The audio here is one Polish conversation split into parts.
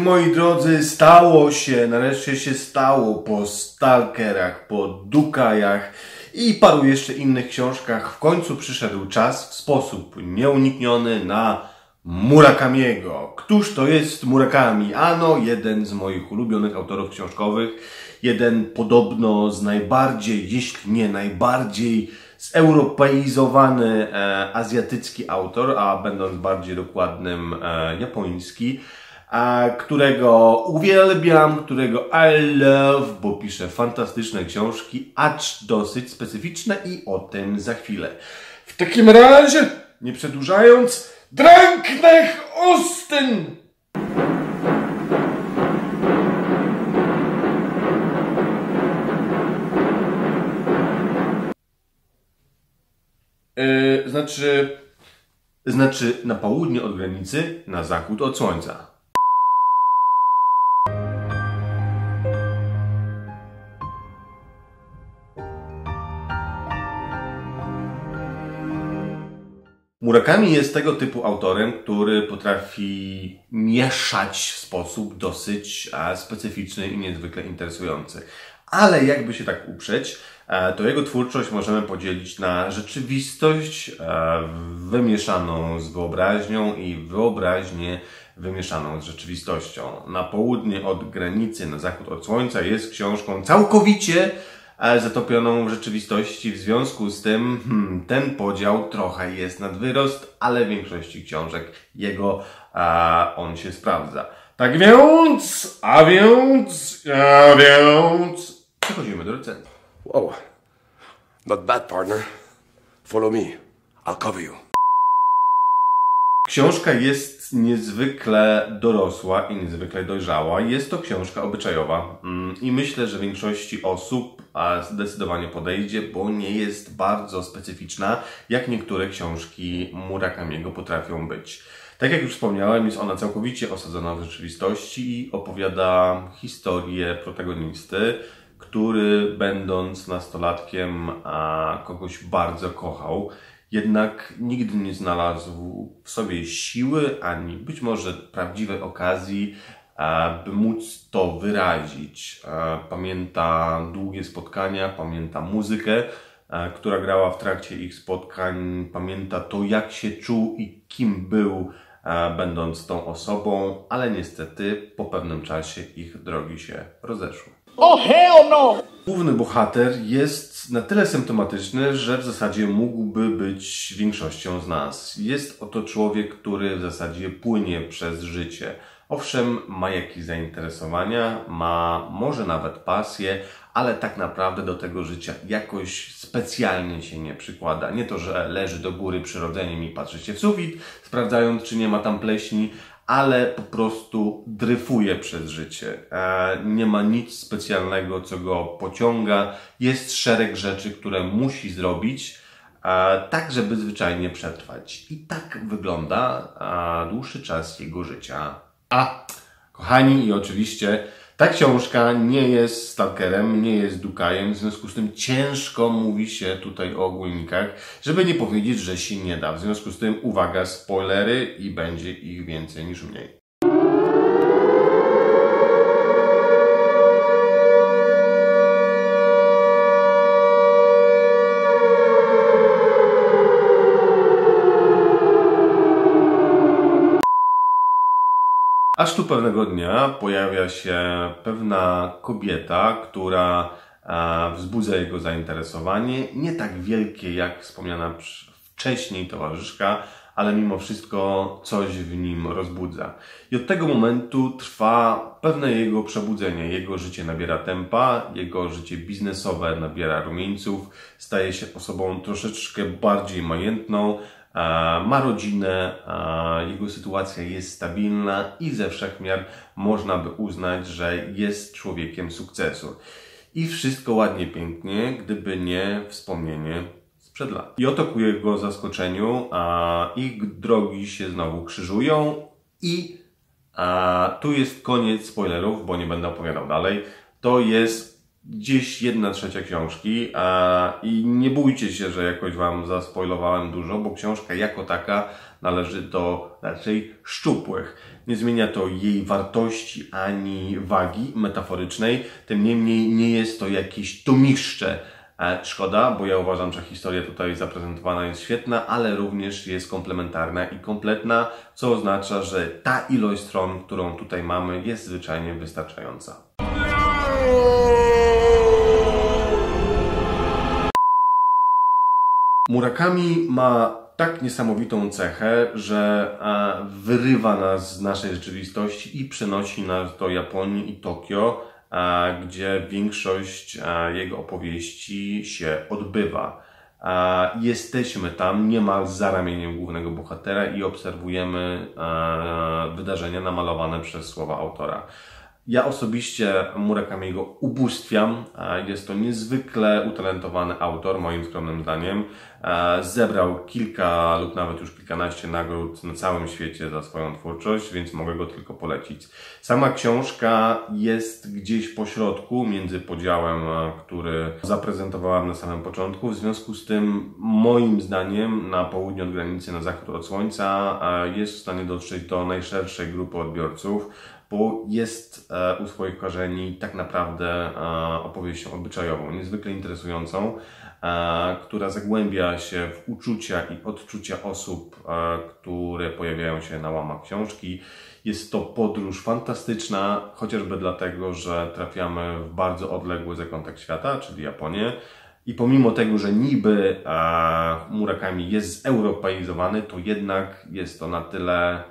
moi drodzy, stało się, nareszcie się stało po Stalkerach, po Dukajach i paru jeszcze innych książkach. W końcu przyszedł czas w sposób nieunikniony na Murakamiego. Któż to jest Murakami? Ano, jeden z moich ulubionych autorów książkowych. Jeden podobno z najbardziej, jeśli nie najbardziej zeuropeizowany e, azjatycki autor, a będąc bardziej dokładnym e, japoński, którego uwielbiam, którego I love, bo pisze fantastyczne książki, acz dosyć specyficzne i o tym za chwilę. W takim razie, nie przedłużając, Dranknech Osten! Yy, znaczy, znaczy na południe od granicy, na zachód od słońca. Murakami jest tego typu autorem, który potrafi mieszać w sposób dosyć e, specyficzny i niezwykle interesujący. Ale jakby się tak uprzeć, e, to jego twórczość możemy podzielić na rzeczywistość e, wymieszaną z wyobraźnią i wyobraźnię wymieszaną z rzeczywistością. Na południe od granicy, na zachód od słońca jest książką całkowicie zatopioną w rzeczywistości. W związku z tym hmm, ten podział trochę jest nad wyrost, ale w większości książek jego a, on się sprawdza. Tak więc, a więc, a więc, przechodzimy do recenzji. Whoa. Not bad, partner. Follow me. I'll cover you. Książka jest niezwykle dorosła i niezwykle dojrzała. Jest to książka obyczajowa mm, i myślę, że większości osób zdecydowanie podejdzie, bo nie jest bardzo specyficzna, jak niektóre książki Murakamiego potrafią być. Tak jak już wspomniałem, jest ona całkowicie osadzona w rzeczywistości i opowiada historię protagonisty, który będąc nastolatkiem kogoś bardzo kochał jednak nigdy nie znalazł w sobie siły ani być może prawdziwej okazji, by móc to wyrazić. Pamięta długie spotkania, pamięta muzykę, która grała w trakcie ich spotkań, pamięta to, jak się czuł i kim był, będąc tą osobą, ale niestety po pewnym czasie ich drogi się rozeszły. Oh hell no! Główny bohater jest na tyle symptomatyczny, że w zasadzie mógłby być większością z nas. Jest oto człowiek, który w zasadzie płynie przez życie. Owszem, ma jakieś zainteresowania, ma może nawet pasję, ale tak naprawdę do tego życia jakoś specjalnie się nie przykłada. Nie to, że leży do góry przyrodzeniem i patrzy się w sufit, sprawdzając, czy nie ma tam pleśni, ale po prostu dryfuje przez życie. E, nie ma nic specjalnego, co go pociąga. Jest szereg rzeczy, które musi zrobić, e, tak żeby zwyczajnie przetrwać. I tak wygląda dłuższy czas jego życia. A, kochani, i oczywiście ta książka nie jest stalkerem, nie jest dukajem, w związku z tym ciężko mówi się tutaj o ogólnikach, żeby nie powiedzieć, że się nie da. W związku z tym uwaga, spoilery i będzie ich więcej niż mniej. Aż tu pewnego dnia pojawia się pewna kobieta, która e, wzbudza jego zainteresowanie. Nie tak wielkie jak wspomniana wcześniej towarzyszka, ale mimo wszystko coś w nim rozbudza. I od tego momentu trwa pewne jego przebudzenie. Jego życie nabiera tempa, jego życie biznesowe nabiera rumieńców, staje się osobą troszeczkę bardziej majętną, ma rodzinę, jego sytuacja jest stabilna i ze wszechmiar można by uznać, że jest człowiekiem sukcesu. I wszystko ładnie, pięknie, gdyby nie wspomnienie sprzed lat. I oto ku jego zaskoczeniu a ich drogi się znowu krzyżują i a, tu jest koniec spoilerów, bo nie będę opowiadał dalej. To jest gdzieś jedna trzecia książki a, i nie bójcie się, że jakoś Wam zaspoilowałem dużo, bo książka jako taka należy do raczej szczupłych. Nie zmienia to jej wartości ani wagi metaforycznej, tym niemniej nie jest to jakieś tomiszcze. E, szkoda, bo ja uważam, że historia tutaj zaprezentowana jest świetna, ale również jest komplementarna i kompletna, co oznacza, że ta ilość stron, którą tutaj mamy, jest zwyczajnie wystarczająca. Murakami ma tak niesamowitą cechę, że e, wyrywa nas z naszej rzeczywistości i przenosi nas do Japonii i Tokio, e, gdzie większość e, jego opowieści się odbywa. Jesteśmy tam niemal za ramieniem głównego bohatera i obserwujemy wydarzenia namalowane przez słowa autora. Ja osobiście Murakamiego ubóstwiam. Jest to niezwykle utalentowany autor, moim skromnym zdaniem. Zebrał kilka lub nawet już kilkanaście nagród na całym świecie za swoją twórczość, więc mogę go tylko polecić. Sama książka jest gdzieś po środku między podziałem, który zaprezentowałem na samym początku. W związku z tym, moim zdaniem, na południu od granicy, na zachód od słońca, jest w stanie dotrzeć do najszerszej grupy odbiorców bo jest e, u swoich korzeni tak naprawdę e, opowieścią obyczajową, niezwykle interesującą, e, która zagłębia się w uczucia i odczucia osób, które pojawiają się na łamach książki. Jest to podróż fantastyczna, chociażby dlatego, że trafiamy w bardzo odległy zakątek świata, czyli Japonię. I pomimo tego, że niby Murakami jest zeuropeizowany, to jednak jest to na tyle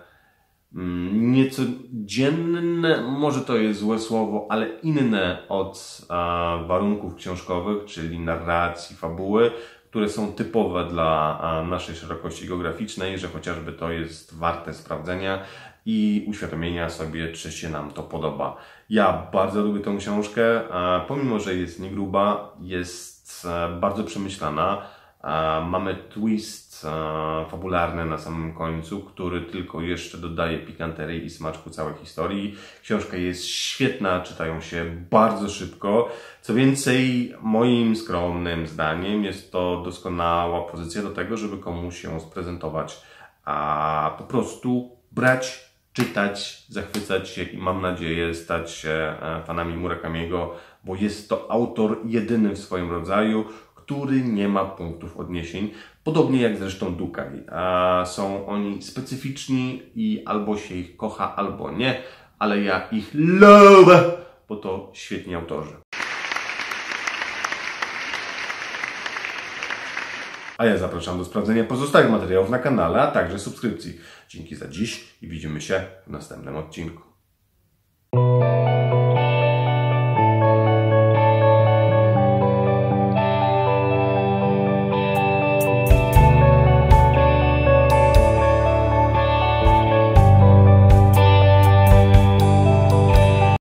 Mm, niecodzienne, może to jest złe słowo, ale inne od a, warunków książkowych, czyli narracji, fabuły, które są typowe dla a, naszej szerokości geograficznej, że chociażby to jest warte sprawdzenia i uświadomienia sobie, czy się nam to podoba. Ja bardzo lubię tę książkę, a, pomimo, że jest niegruba, jest bardzo przemyślana Mamy twist fabularny na samym końcu, który tylko jeszcze dodaje pikanterii i smaczku całej historii. Książka jest świetna, czytają się bardzo szybko. Co więcej, moim skromnym zdaniem jest to doskonała pozycja do tego, żeby komuś ją sprezentować, a po prostu brać czytać, zachwycać się i mam nadzieję stać się e, fanami Murakamiego, bo jest to autor jedyny w swoim rodzaju, który nie ma punktów odniesień, podobnie jak zresztą Dukaj. Są oni specyficzni i albo się ich kocha, albo nie, ale ja ich lubię, bo to świetni autorzy. A ja zapraszam do sprawdzenia pozostałych materiałów na kanale, a także subskrypcji. Dzięki za dziś i widzimy się w następnym odcinku.